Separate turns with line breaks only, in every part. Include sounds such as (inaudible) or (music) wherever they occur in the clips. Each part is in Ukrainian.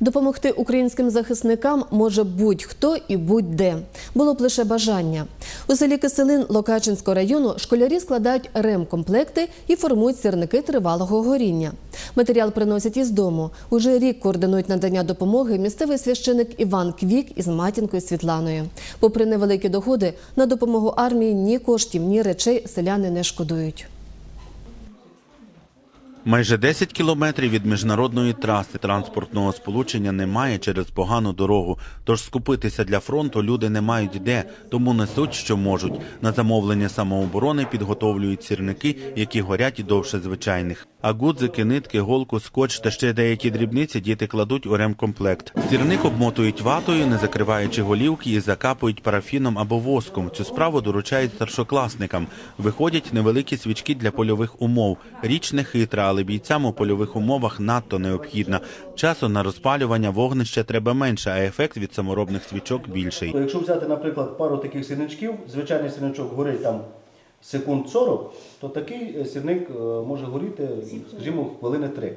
Допомогти українським захисникам може будь-хто і будь-де. Було б лише бажання. У селі Киселин Локачинського району школярі складають ремкомплекти і формують сірники тривалого горіння. Матеріал приносять із дому. Уже рік координують надання допомоги місцевий священик Іван Квік із матінкою Світланою. Попри невеликі доходи, на допомогу армії ні коштів, ні речей селяни не шкодують.
Майже 10 кілометрів від міжнародної траси транспортного сполучення немає через погану дорогу. Тож скупитися для фронту люди не мають де, тому несуть, що можуть. На замовлення самооборони підготовлюють сірники, які горять довше звичайних. А гудзики, нитки, голку, скотч та ще деякі дрібниці діти кладуть у ремкомплект. Сірник обмотують ватою, не закриваючи голівки, і закапують парафіном або воском. Цю справу доручають старшокласникам. Виходять невеликі свічки для польових умов. Річ не хитра, але бійцям у польових умовах надто необхідна. Часу на розпалювання вогнища треба менше, а ефект від саморобних свічок більший.
Якщо взяти, наприклад, пару таких сірничків, звичайний сірничок горить там секунд 40, то такий е, сірник е, може горіти, скажімо, хвилини 3.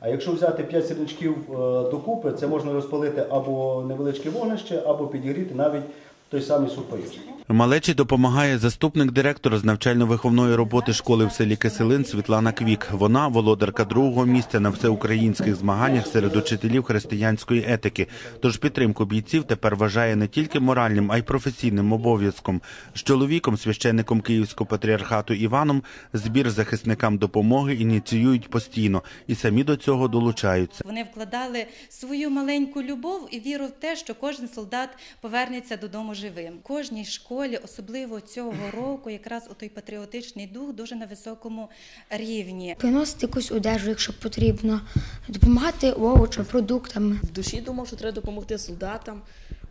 А якщо взяти 5 сірничків е, докупи, це можна розпалити або невеличке вогнище, або підігріти навіть той самий сухпайок.
Малечі допомагає заступник директора з навчально-виховної роботи школи в селі Киселин Світлана Квік. Вона володарка другого місця на всеукраїнських змаганнях серед учителів християнської етики. Тож підтримку бійців тепер вважає не тільки моральним, а й професійним обов'язком. З чоловіком, священником Київського патріархату Іваном, збір захисникам допомоги ініціюють постійно і самі до цього долучаються.
Вони вкладали свою маленьку любов і віру в те, що кожен солдат повернеться додому живим. В кожній школі, особливо цього (clears throat) року, якраз у той патріотичний дух дуже на високому рівні.
приносити якусь одежу, якщо потрібно, допомагати овочам, продуктами.
в душі думав, що треба допомогти солдатам,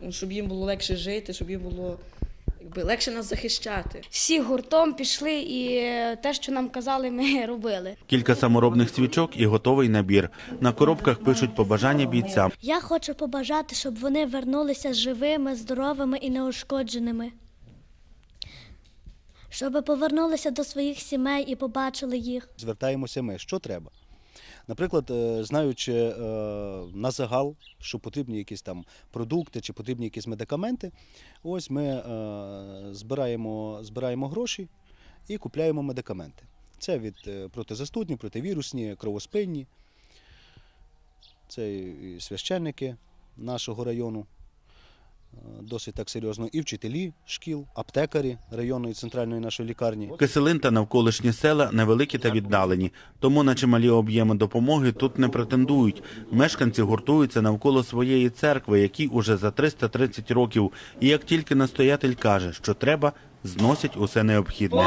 щоб їм було легше жити, щоб їм було якби, легше нас захищати.
всі гуртом пішли і е, те, що нам казали, ми (laughs) робили.
Кілька саморобних свічок і готовий набір. На коробках пишуть побажання бійцям.
Я хочу побажати, щоб вони вернулися живими, здоровими і неушкодженими. Щоб повернулися до своїх сімей і побачили їх.
Звертаємося ми, що треба. Наприклад, е, знаючи е, на загал, що потрібні якісь там продукти чи потрібні якісь медикаменти, ось ми е, збираємо, збираємо гроші і купляємо медикаменти. Це від протизастудні, противірусні, кровоспинні. Це і священники нашого району. Е, Досить так серйозно, і вчителі шкіл, аптекарі районної центральної нашої лікарні.
Киселин та навколишні села невеликі та віддалені, тому на чималі об'єми допомоги тут не претендують. Мешканці гуртуються навколо своєї церкви, якій уже за 330 років. І як тільки настоятель каже, що треба, зносять усе необхідне.